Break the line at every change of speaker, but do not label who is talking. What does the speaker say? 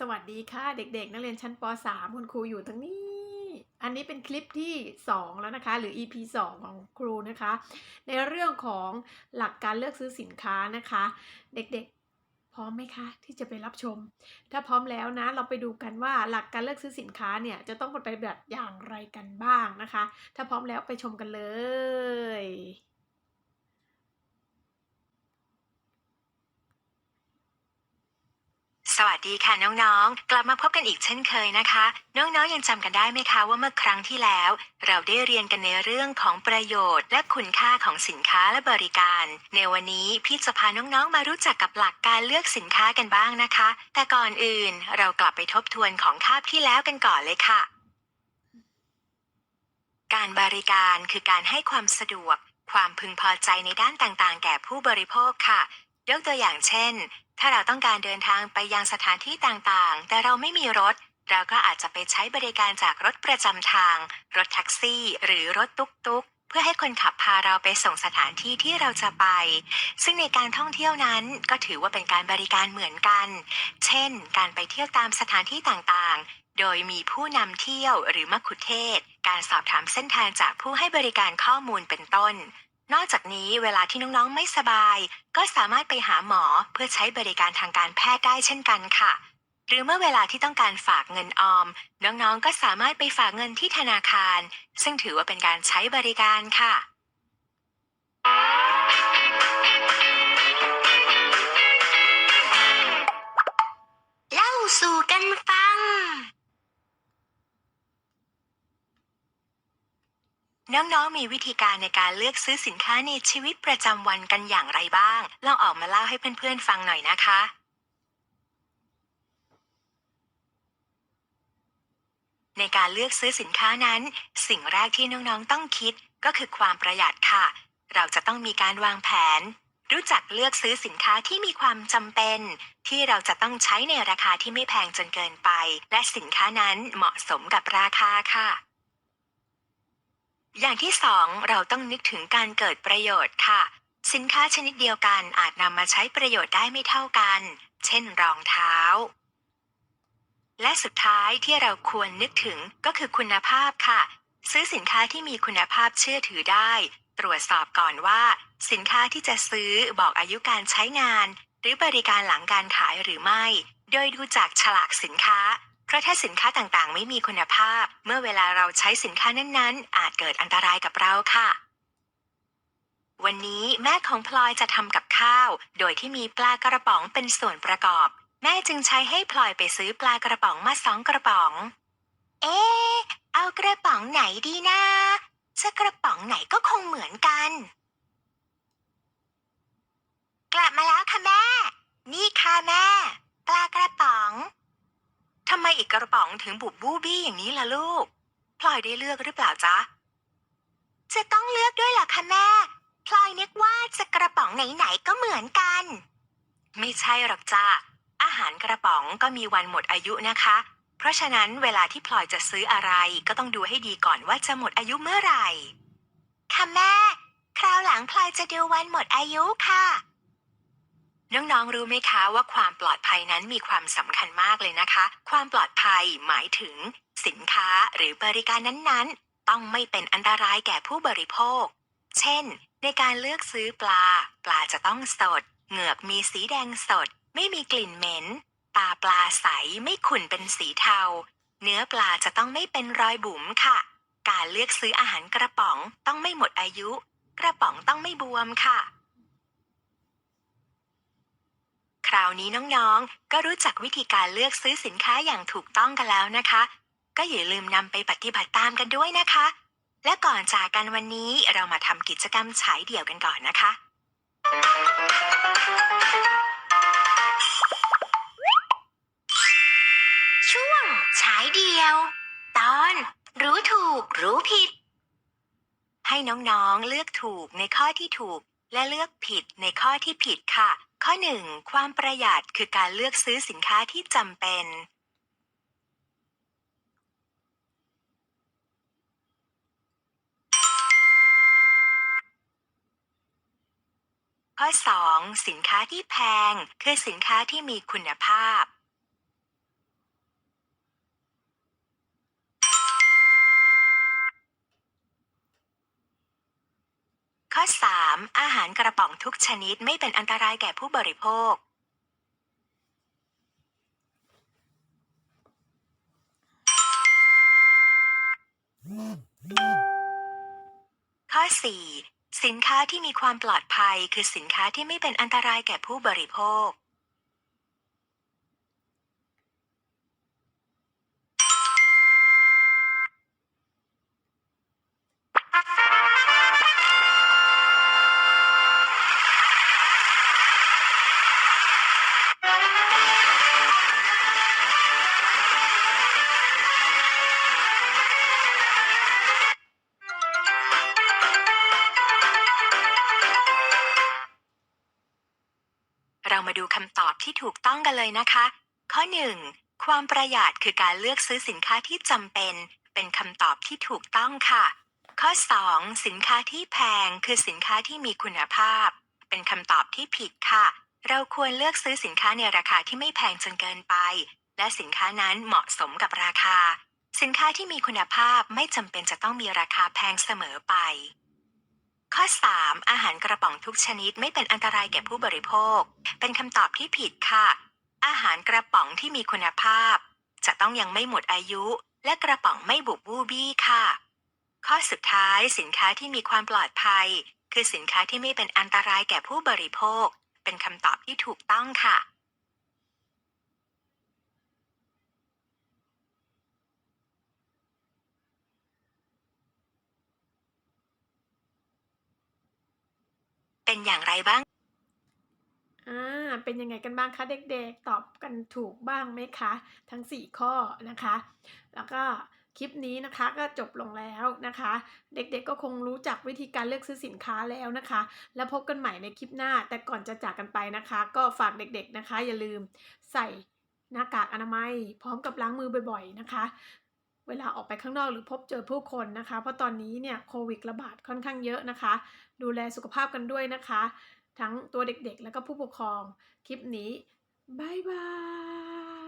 สวัสดีค่ะเด็กๆ นักเรียนชั้นป .3 คุณครูอยู่ทั้งนี้ อันนี้เป็นคลิปที่ 2 แล้วนะคะ หรือ EP 2 ของครูนะคะ ในเรื่องของหลักการเลือกซื้อสินค้านะคะ เด็กๆ พร้อมไหมคะ ที่จะไปรับชม ถ้าพร้อมแล้วนะ เราไปดูกันว่าหลักการเลือกซื้อสินค้าเนี่ยจะต้องปฏิบัติอย่างไรกันบ้างนะคะ ถ้าพร้อมแล้วไปชมกันเลย
สวัสดีค่ะน้องๆ กลับมาพบกันอีกเช่นเคยนะคะ น้องๆยังจำกันได้ไหมคะว่าเมื่อครั้งที่แล้ว เราได้เรียนกันในเรื่องของประโยชน์ และคุณค่าของสินค้าและบริการ ในวันนี้พี่จะพาน้องๆมารู้จักกับหลักการเลือกสินค้ากันบ้างนะคะ แต่ก่อนอื่นเรากลับไปทบทวนของคาบที่แล้วกันก่อนเลยค่ะ การบริการคือการให้ความสะดวก ความพึงพอใจในด้านต่างๆ แก่ผู้บริโภคค่ะ ยกตัวอย่างเช่น ถ้าเราต้องการเดินทางไปยังสถานที่ต่างๆ แต่เราไม่มีรถ เราก็อาจจะไปใช้บริการจากรถประจำทาง รถแท็กซี่ หรือรถตุ๊กๆเพื่อให้คนขับพาเราไปส่งสถานที่ที่เราจะไป ซึ่งในการท่องเที่ยวนั้นก็ถือว่าเป็นการบริการเหมือนกัน เช่น การไปเที่ยวตามสถานที่ต่างๆ โดยมีผู้นำเที่ยวหรือมัคคุเทศก์การสอบถามเส้นทางจากผู้ให้บริการข้อมูลเป็นต้น นอกจากนี้เวลาที่น้องๆไม่สบาย ก็สามารถไปหาหมอเพื่อใช้บริการทางการแพทย์ได้เช่นกันค่ะ หรือเมื่อเวลาที่ต้องการฝากเงินออม น้องๆก็สามารถไปฝากเงินที่ธนาคาร ซึ่งถือว่าเป็นการใช้บริการค่ะ
น้
องๆ มีวิธีการในการเลือกซื้อสินค้าในชีวิตประจำวันกันอย่างไรบ้าง ลองออกมาเล่าให้เพื่อนๆ ฟังหน่อยนะคะ ในการเลือกซื้อสินค้านั้น สิ่งแรกที่น้องๆ ต้องคิดก็คือความประหยัดค่ะ เราจะต้องมีการวางแผน รู้จักเลือกซื้อสินค้าที่มีความจำเป็น ที่เราจะต้องใช้ในราคาที่ไม่แพงจนเกินไป และสินค้านั้นเหมาะสมกับราคาค่ะ อย่างที่สองเราต้องนึกถึงการเกิดประโยชน์ค่ะ สินค้าชนิดเดียวกันอาจนำมาใช้ประโยชน์ได้ไม่เท่ากัน เช่นรองเท้า และสุดท้ายที่เราควรนึกถึงก็คือคุณภาพค่ะ ซื้อสินค้าที่มีคุณภาพเชื่อถือได้ ตรวจสอบก่อนว่า สินค้าที่จะซื้อบอกอายุการใช้งาน หรือบริการหลังการขายหรือไม่ โดยดูจากฉลากสินค้า เพราะถ้าสินค้าต่างๆ ไม่มีคุณภาพ เมื่อเวลาเราใช้สินค้านั้นๆ อาจเกิดอันตรายกับเราค่ะ วันนี้แม่ของพลอยจะทำกับข้าว โดยที่มีปลากระป๋องเป็นส่วนประกอบ แม่จึงใช้ให้พลอยไปซื้อปลากระป๋องมาสองกระป๋อง
เอ๊ะเอากระป๋องไหนดีนะจะกระป๋องไหนก็คงเหมือนกัน กลับมาแล้วค่ะแม่ นี่ค่ะแม่ ปลากระป๋อง
ทำไมอีกกระป๋องถึงบุบบูบี้อย่างนี้ล่ะลูก พลอยได้เลือกหรือเปล่าจ๊ะ
จะต้องเลือกด้วยเหรอคะแม่ พลอยนึกว่าจะกระป๋องไหนๆก็เหมือนกัน
ไม่ใช่หรอกจ้าอาหารกระป๋องก็มีวันหมดอายุนะคะ เพราะฉะนั้นเวลาที่พลอยจะซื้ออะไรก็ต้องดูให้ดีก่อนว่าจะหมดอายุเมื่อไหร่
ค่ะแม่ คราวหลังพลอยจะดูวันหมดอายุค่ะ
น้องๆ รู้ไหมคะว่าความปลอดภัยนั้นมีความสำคัญมากเลยนะคะ ความปลอดภัยหมายถึง สินค้าหรือบริการนั้นๆ ต้องไม่เป็นอันตรายแก่ผู้บริโภค เช่น ในการเลือกซื้อปลา ปลาจะต้องสด เหงือกมีสีแดงสด ไม่มีกลิ่นเหม็น ตาปลาใสไม่ขุ่นเป็นสีเทา เนื้อปลาจะต้องไม่เป็นรอยบุ๋มค่ะ การเลือกซื้ออาหารกระป๋องต้องไม่หมดอายุ กระป๋องต้องไม่บวมค่ะ คราวนี้น้องๆ ก็รู้จักวิธีการเลือกซื้อสินค้าอย่างถูกต้องกันแล้วนะคะ ก็อย่าลืมนำไปปฏิบัติตามกันด้วยนะคะ และก่อนจากกันวันนี้เรามาทำกิจกรรมฉายเดี่ยวกันก่อนนะคะ
ช่วงฉายเดี่ยว ตอน รู้ถูกรู้ผิด
ให้น้องๆเลือกถูกในข้อที่ถูก และเลือกผิดในข้อที่ผิดค่ะ ข้อ 1 ความประหยัดคือการเลือกซื้อสินค้าที่จำเป็น ข้อ 2 สินค้าที่แพง คือสินค้าที่มีคุณภาพ ข้อ 3. อาหารกระป๋องทุกชนิดไม่เป็นอันตรายแก่ผู้บริโภค ข้อ 4 สินค้าที่มีความปลอดภัยคือสินค้าที่ไม่เป็นอันตรายแก่ผู้บริโภค มาดูคำตอบที่ถูกต้องกันเลยนะคะ ข้อ 1 ความประหยัดคือการเลือกซื้อสินค้าที่จำเป็น เป็นคำตอบที่ถูกต้องค่ะ ข้อ 2 สินค้าที่แพงคือสินค้าที่มีคุณภาพ เป็นคำตอบที่ผิดค่ะ เราควรเลือกซื้อสินค้าในราคาที่ไม่แพงจนเกินไป และสินค้านั้นเหมาะสมกับราคา สินค้าที่มีคุณภาพไม่จำเป็นจะต้องมีราคาแพงเสมอไป ข้อ 3 อาหารกระป๋องทุกชนิดไม่เป็นอันตรายแก่ผู้บริโภค เป็นคำตอบที่ผิดค่ะ อาหารกระป๋องที่มีคุณภาพ จะต้องยังไม่หมดอายุ และกระป๋องไม่บุบบูบี้ค่ะ ข้อสุดท้ายสินค้าที่มีความปลอดภัย คือสินค้าที่ไม่เป็นอันตรายแก่ผู้บริโภค เป็นคำตอบที่ถูกต้องค่ะ เป็นอย่างไรบ้าง
อ่า เป็นยังไงกันบ้างคะเด็กๆ ตอบกันถูกบ้างไหมคะ ทั้ง 4 ข้อนะคะ แล้วก็คลิปนี้นะคะก็จบลงแล้วนะคะ เด็กๆก็คงรู้จักวิธีการเลือกซื้อสินค้าแล้วนะคะ แล้วพบกันใหม่ในคลิปหน้า แต่ก่อนจะจากกันไปนะคะ ก็ฝากเด็กๆนะคะ อย่าลืมใส่หน้ากากอนามัย พร้อมกับล้างมือบ่อย ๆ นะคะ เวลาออกไปข้างนอกหรือพบเจอผู้คนนะคะ เพราะตอนนี้เนี่ยโควิดระบาดค่อนข้างเยอะนะคะ ดูแลสุขภาพกันด้วยนะคะ ทั้งตัวเด็กๆ แล้วก็ผู้ปกครอง คลิปนี้บายบาย